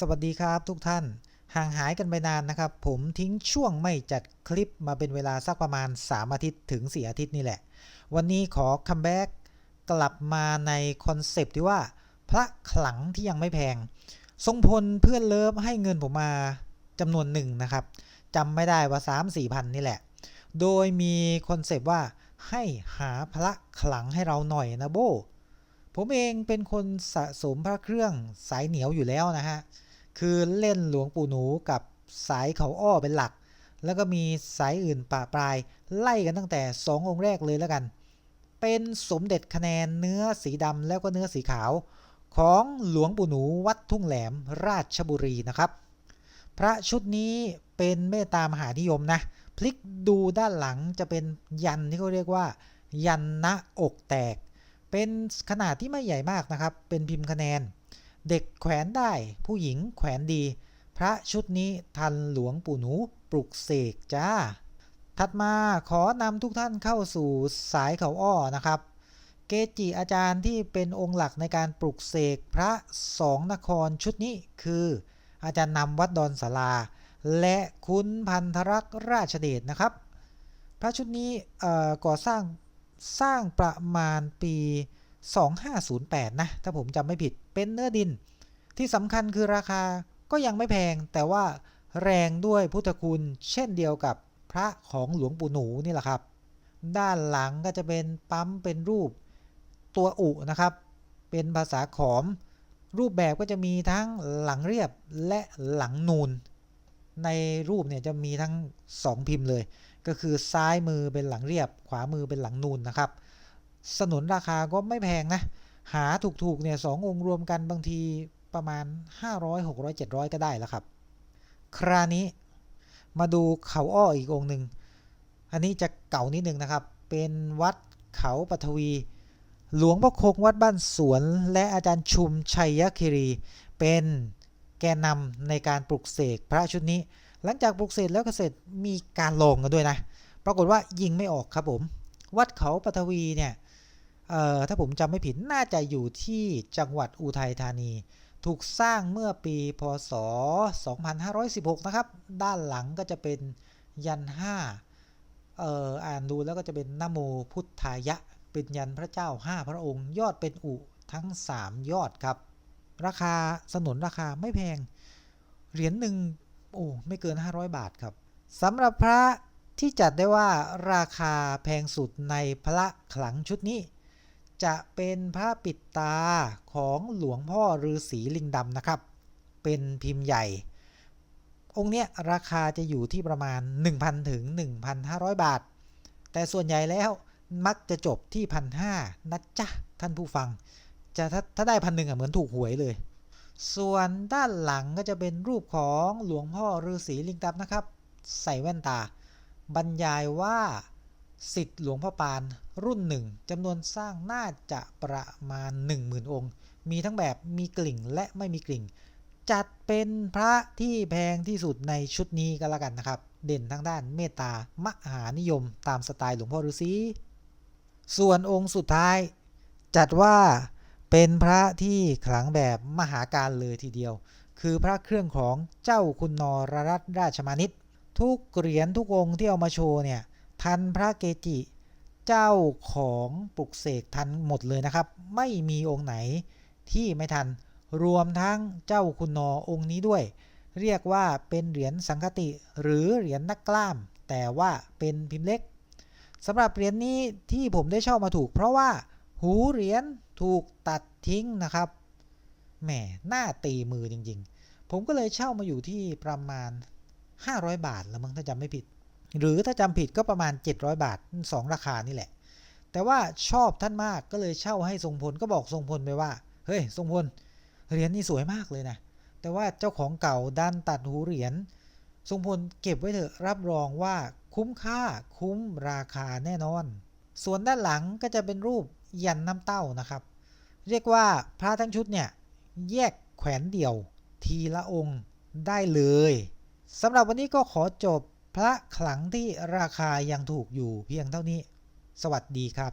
สวัสดีครับทุกท่าน ห่างหายกันไปนานนะครับ ผมทิ้งช่วงไม่จัดคลิปมาเป็นเวลาสักประมาณ 3 อาทิตย์ถึง 4 อาทิตย์นี่แหละ วันนี้ขอคัมแบ็กกลับมาในคอนเซปต์ที่ว่า พระขลังที่ยังไม่แพง ทรงพลเพื่อนเลิฟให้เงินผมมาจำนวนหนึ่งนะครับจำไม่ได้ว่า 3 4พันนี่แหละ โดยมีคอนเซปต์ว่าให้หาพระขลังให้เราหน่อยนะโบผมเองเป็นคนสะสมพระเครื่องสายเหนียวอยู่แล้วนะฮะ คือเล่นหลวงปู่หนูกับสายเขาอ้อเป็นหลัก แล้วก็มีสายอื่นป่าปลาย ไล่กันตั้งแต่ 2 องค์แรกเลยแล้วกัน เป็นสมเด็จคะแนนเนื้อสีดำแล้วก็เนื้อสีขาว ของหลวงปู่หนูวัดทุ่งแหลมราชบุรีนะครับ พระชุดนี้เป็นเมตตามหานิยมนะ พลิกดูด้านหลังจะเป็นยันที่เขาเรียกว่า ยันน้าอกแตก เป็นขนาดที่ไม่ใหญ่มากนะครับ เป็นพิมพ์คะแนน เด็กแขวนได้ ผู้หญิงแขวนดี พระชุดนี้ทันหลวงปู่หนูปลุกเสกจ้า ถัดมาขอนำทุกท่านเข้าสู่สายเขาอ้อนะครับ เกจิอาจารย์ที่เป็นองค์หลักในการปลุกเสกพระสองนครชุดนี้คือ อาจารย์นำวัดดอนสาราและคุณพันธรักษ์ราชเดชนะครับ พระชุดนี้ก่อสร้างสร้างประมาณปี 2508 นะ ถ้าผมจำไม่ผิดเป็นเนื้อดิน ที่สำคัญคือราคาก็ยังไม่แพง แต่ว่าแรงด้วยพุทธคุณ เช่นเดียวกับพระของหลวงปู่หนูนี่แหละครับ ด้านหลังก็จะเป็นปั๊มเป็นรูปตัวอุนะครับ เป็นภาษาขอม รูปแบบก็จะมีทั้งหลังเรียบและหลังนูน ในรูปเนี่ยจะมีทั้ง 2 พิมพ์เลย ก็คือซ้ายมือเป็นหลังเรียบ ขวามือเป็นหลังนูนนะครับ สนุนราคาก็ไม่แพงนะ หาถูกๆเนี่ยสององค์รวมกันบางทีประมาณ 500 600 700 ก็ได้แล้วครับ คราวนี้มาดูเขาอ้ออีกองค์หนึ่ง อันนี้จะเก่านิดนึงนะครับ เป็นวัดเขาปัทวี หลวงพ่อคงวัดบ้านสวน และอาจารย์ชุมชัยคิรี เป็นแกนนำในการปลุกเสกพระชุดนี้ หลังจากปลุกเสกแล้วก็เสร็จมีการลงกันด้วยนะ ปรากฏว่ายิงไม่ออกครับผม วัดเขาปัทวีเนี่ย ถ้าผมจำไม่ผิดน่าจะอยู่ที่จังหวัดอุทัยธานี ถูกสร้างเมื่อปีพศ 2516 นะครับ ด้านหลังก็จะเป็นยัน5เอ่ออ่านดูแล้วก็จะเป็นนโมพุทธายะ เป็นยันพระเจ้า 5 พระองค์ ยอดเป็นอุทั้ง 3 ยอดครับ ราคาสนนราคาไม่แพง เหรียญหนึ่งโอ้ไม่เกิน 500 บาทครับสำหรับพระที่จัดได้ว่าราคาแพงสุดในพระขลังชุดนี้ จะเป็นพระปิดตาของหลวงพ่อฤาษีลิงดำนะครับ เป็นพิมพ์ใหญ่ องค์เนี้ยราคาจะอยู่ที่ประมาณ 1,000 ถึง 1,500 บาท แต่ส่วนใหญ่แล้วมักจะจบที่พันห้านะจ๊ะ ท่านผู้ฟัง จะถ้าถ้าได้พันหนึ่งอะเหมือนถูกหวยเลย ส่วนด้านหลังก็จะเป็นรูปของหลวงพ่อฤาษีลิงดำนะครับ ใส่แว่นตา บรรยายว่า สิทธิ์หลวงพ่อปานรุ่นหนึ่งจำนวนสร้างน่าจะประมาณ 10,000 องค์ มีทั้งแบบมีกลิ่งและไม่มีกลิ่ง จัดเป็นพระที่แพงที่สุดในชุดนี้ก็แล้วกันนะครับ เด่นทั้งด้านเมตตามหานิยมตามสไตล์หลวงพ่อฤาษีส่วนองค์สุดท้าย จัดว่าเป็นพระที่ขลังแบบมหาการเลยทีเดียว คือพระเครื่องของเจ้าคุณนรรัตนราชมานิตทุกเหรียญทุกองค์ที่เอามาโชว์เนี่ย ทันพระเกจิ เจ้าของปลุกเสกทันหมดเลยนะครับ ไม่มีองค์ไหนที่ไม่ทันรวมทั้งเจ้าคุณนอองค์นี้ด้วย เรียกว่าเป็นเหรียญสังคติหรือเหรียญนักกล้าม แต่ว่าเป็นพิมพ์เล็กสำหรับเหรียญนนี้ที่ผมได้เช่ามาถูก เพราะว่าหูเหรียญถูกตัดทิ้งนะครับแหมหน้าตีมือจริงๆ ผมก็เลยเช่ามาอยู่ที่ประมาณ 500 บาทแล้วมั้งถ้าจำไม่ผิด หรือถ้าจำผิดก็ประมาณ 700 บาท 2 ราคานี่แหละ แต่ว่าชอบท่านมากก็เลยเช่าให้ทรงพลก็บอกทรงพลไปว่า เฮ้ยทรงพลเหรียญนี่สวยมากเลยนะ แต่ว่าเจ้าของเก่าดันตัดหูเหรียญทรงพลเก็บไว้เถอะรับรองว่าคุ้มค่าคุ้มราคาแน่นอน ส่วนด้านหลังก็จะเป็นรูปยันน้ำเต้านะครับ เรียกว่าพระทั้งชุดเนี่ยแยกแขวนเดี่ยว ทีละองค์ได้เลยสำหรับวันนี้ก็ขอจบ พระขลังที่ราคายังถูกอยู่เพียงเท่านี้ สวัสดีครับ